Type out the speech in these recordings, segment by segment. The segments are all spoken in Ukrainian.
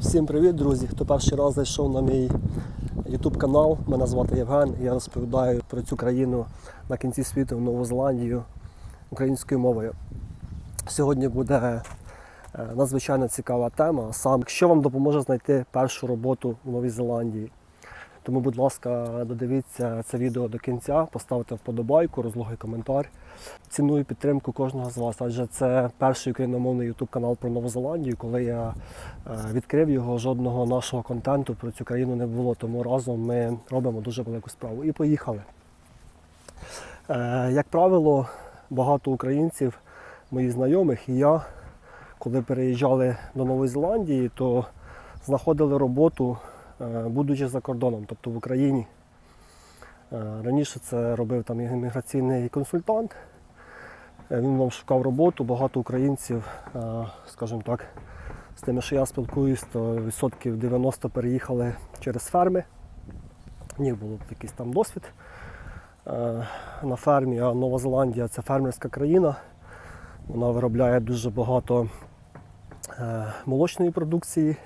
Всім привіт, друзі! Хто перший раз зайшов на мій YouTube канал, мене звати Євген. Я розповідаю про цю країну на кінці світу, в Нову Зеландію українською мовою. Сьогодні буде е, надзвичайно цікава тема. Сам, що вам допоможе знайти першу роботу в Новій Зеландії. Тому, будь ласка, додивіться це відео до кінця, поставте вподобайку, розлогий коментар. Ціную підтримку кожного з вас, адже це перший україномовний YouTube канал про Нову Зеландію. Коли я е, відкрив його, жодного нашого контенту про цю країну не було. Тому разом ми робимо дуже велику справу. І поїхали. Е, Як правило, багато українців, моїх знайомих і я, коли переїжджали до Нової Зеландії, то знаходили роботу, будучи за кордоном, тобто в Україні. Е, Раніше це робив там імміграційний консультант. Е, Він вам шукав роботу. Багато українців, е, скажімо так, з тими, що я спілкуюсь, то відсотків 90 переїхали через ферми. В них був якийсь там досвід е, на фермі, а Нова Зеландія це фермерська країна. Вона виробляє дуже багато е, молочної продукції,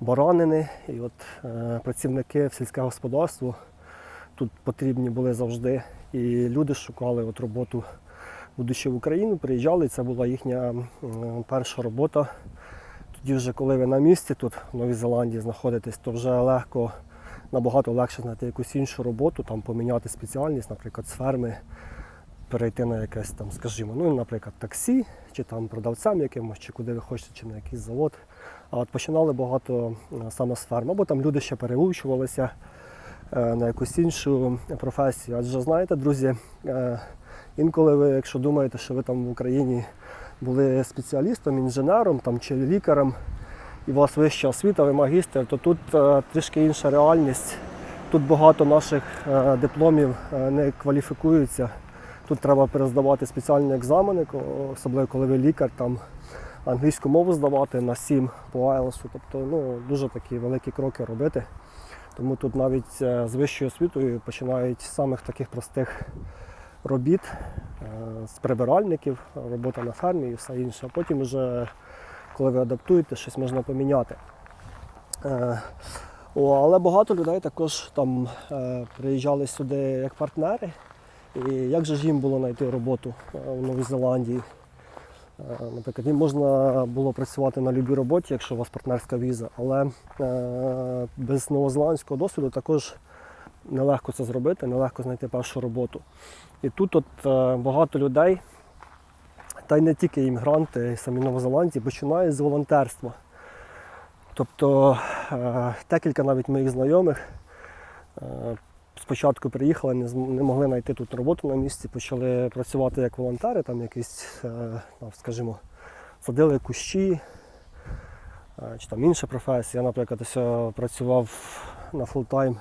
баранини. І от е, працівники в сільське господарство тут потрібні були завжди. І люди шукали от роботу, будучи в Україну, приїжджали, і це була їхня м, перша робота. Тоді вже, коли ви на місці тут, в Новій Зеландії, знаходитесь, то вже легко, набагато легше знайти якусь іншу роботу, там поміняти спеціальність, наприклад, з ферми, перейти на якесь там, скажімо, ну, наприклад, таксі, чи там продавцем якимось, чи куди ви хочете, чи на якийсь завод. А от починали багато е, саме з ферм, або там люди ще переучувалися е, на якусь іншу професію. Адже знаєте, друзі, е, інколи ви, якщо думаєте, що ви там в Україні були спеціалістом, інженером там, чи лікарем, і у вас вища освіта, ви магістр, то тут трішки інша реальність. Тут багато наших дипломів не кваліфікуються. Тут треба перездавати спеціальні екзамени, особливо коли ви лікар, там англійську мову здавати на 7 по IELTS. Тобто ну, дуже такі великі кроки робити. Тому тут навіть е, з вищою освітою починають з самих таких простих робіт, е, з прибиральників, робота на фермі і все інше. А потім вже, коли ви адаптуєте, щось можна поміняти. Е, але багато людей також там приїжджали сюди як партнери. І як же ж їм було знайти роботу е, в Новій Зеландії? Е, Наприклад, їм можна було працювати на будь-якій роботі, якщо у вас партнерська віза, але е, без новозеландського досвіду також нелегко це зробити, нелегко знайти першу роботу. І тут от багато людей, та й не тільки іммігранти, самі новозеландці, починають з волонтерства. Тобто декілька навіть моїх знайомих спочатку приїхали, не, не могли знайти тут роботу на місці, почали працювати як волонтери, там якісь, е, ну, скажімо, садили кущі е, чи там інша професія. Я, наприклад, ось е, працював на фултайм.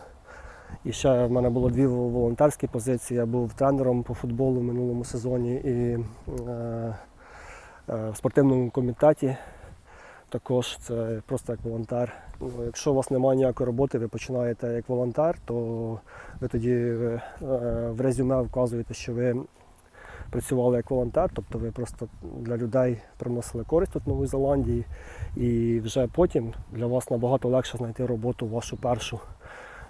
І ще в мене було дві волонтерські позиції. Я був тренером по футболу в минулому сезоні і е, е, в спортивному комітеті також це просто як волонтер. Ну, Якщо у вас немає ніякої роботи, ви починаєте як волонтер, то ви тоді е, в резюме вказуєте, що ви працювали як волонтер, тобто ви просто для людей приносили користь тут в Новій Зеландії, і вже потім для вас набагато легше знайти роботу вашу першу.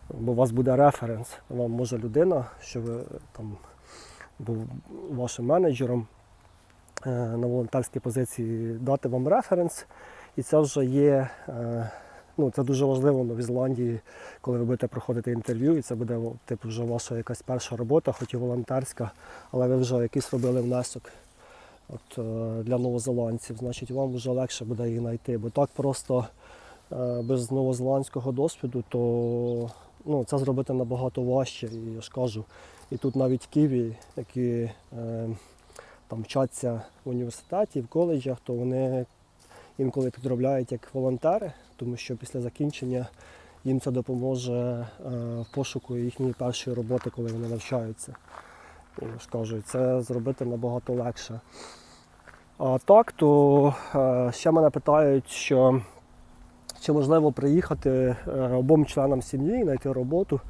Бо у вас буде референс. Вам може людина, що ви там був вашим менеджером е, на волонтерській позиції, дати вам референс. І це вже є, е, ну це дуже важливо в Новій Зеландії, коли ви будете проходити інтерв'ю, і це буде типу вже ваша якась перша робота, хоч і волонтерська, але ви вже якийсь робили внесок от, е, для новозеландців. Значить, вам вже легше буде її знайти. Бо так просто е, без новозеландського досвіду, то ну, це зробити набагато важче. І я ж кажу, і тут навіть ківі, які там вчаться в університеті, в коледжах, то вони інколи підробляють як волонтери, тому що після закінчення їм це допоможе е, в пошуку їхньої першої роботи, коли вони навчаються. Я ж кажу, це зробити набагато легше. А так, то е, ще мене питають, що чи можливо приїхати е, обом членам сім'ї і знайти роботу.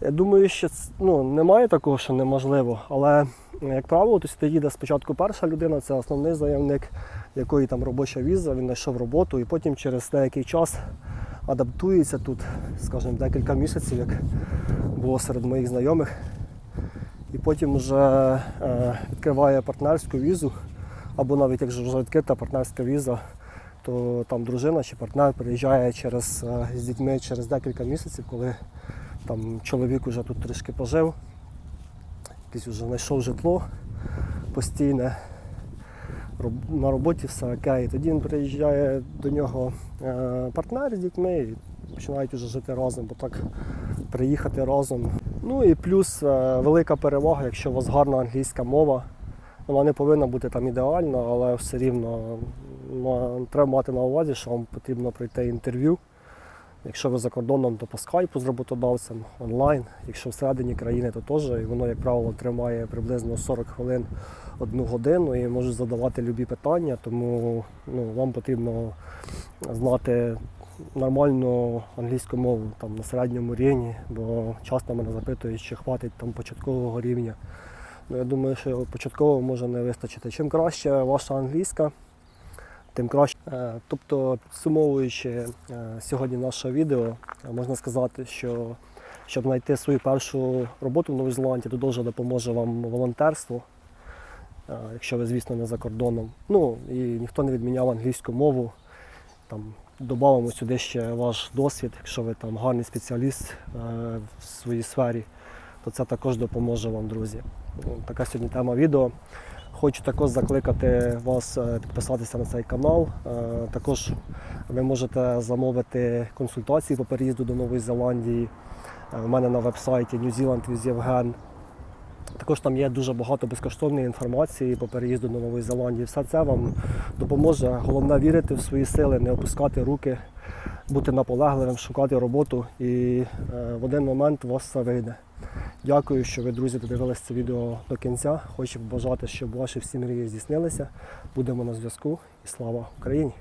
Я думаю, що ну, немає такого, що неможливо, але як правило, то сюди їде спочатку перша людина, це основний заявник. Якої там робоча віза, він знайшов роботу і потім через деякий час адаптується тут, скажімо, декілька місяців, як було серед моїх знайомих. І потім вже е, відкриває партнерську візу, або навіть якщо вже відкрита партнерська віза, то там дружина чи партнер приїжджає через, е, з дітьми через декілька місяців, коли там чоловік вже тут трішки пожив, якийсь вже знайшов житло постійне, на роботі все і Тоді він приїжджає до нього е, партнер з дітьми і починають вже жити разом, бо так приїхати разом. Ну і плюс е, велика перевага, якщо у вас гарна англійська мова. Вона не повинна бути там ідеальна, але все рівно треба мати на увазі, що вам потрібно пройти інтерв'ю. Якщо ви за кордоном, то по скайпу з роботодавцем онлайн. Якщо всередині країни, то теж. І воно, як правило, тримає приблизно 40 хвилин одну годину і можуть задавати любі питання, тому ну, вам потрібно знати нормальну англійську мову там, на середньому рівні, бо часто мене запитують, чи хватить там початкового рівня. Ну, я думаю, що початкового може не вистачити. Чим краще ваша англійська, тим краще. Е, Тобто, підсумовуючи е, сьогодні наше відео, е, можна сказати, що щоб знайти свою першу роботу в Новій Зеландії, то дуже допоможе вам волонтерство, якщо ви, звісно, не за кордоном. Ну і ніхто не відміняв англійську мову. Там додамо сюди ще ваш досвід, якщо ви там гарний спеціаліст в своїй сфері, то це також допоможе вам, друзі. Така сьогодні тема відео. Хочу також закликати вас е, підписатися на цей канал. Е, Також ви можете замовити консультації по переїзду до Нової Зеландії. Е, У мене на вебсайті New Zealand with Євген. Також там є дуже багато безкоштовної інформації по переїзду до Нової Зеландії. Все це вам допоможе. Головне вірити в свої сили, не опускати руки, бути наполегливим, шукати роботу і е, в один момент у вас все вийде. Дякую, що ви, друзі, додивилися це відео до кінця. Хочу бажати, щоб ваші всі мрії здійснилися. Будемо на зв'язку і слава Україні!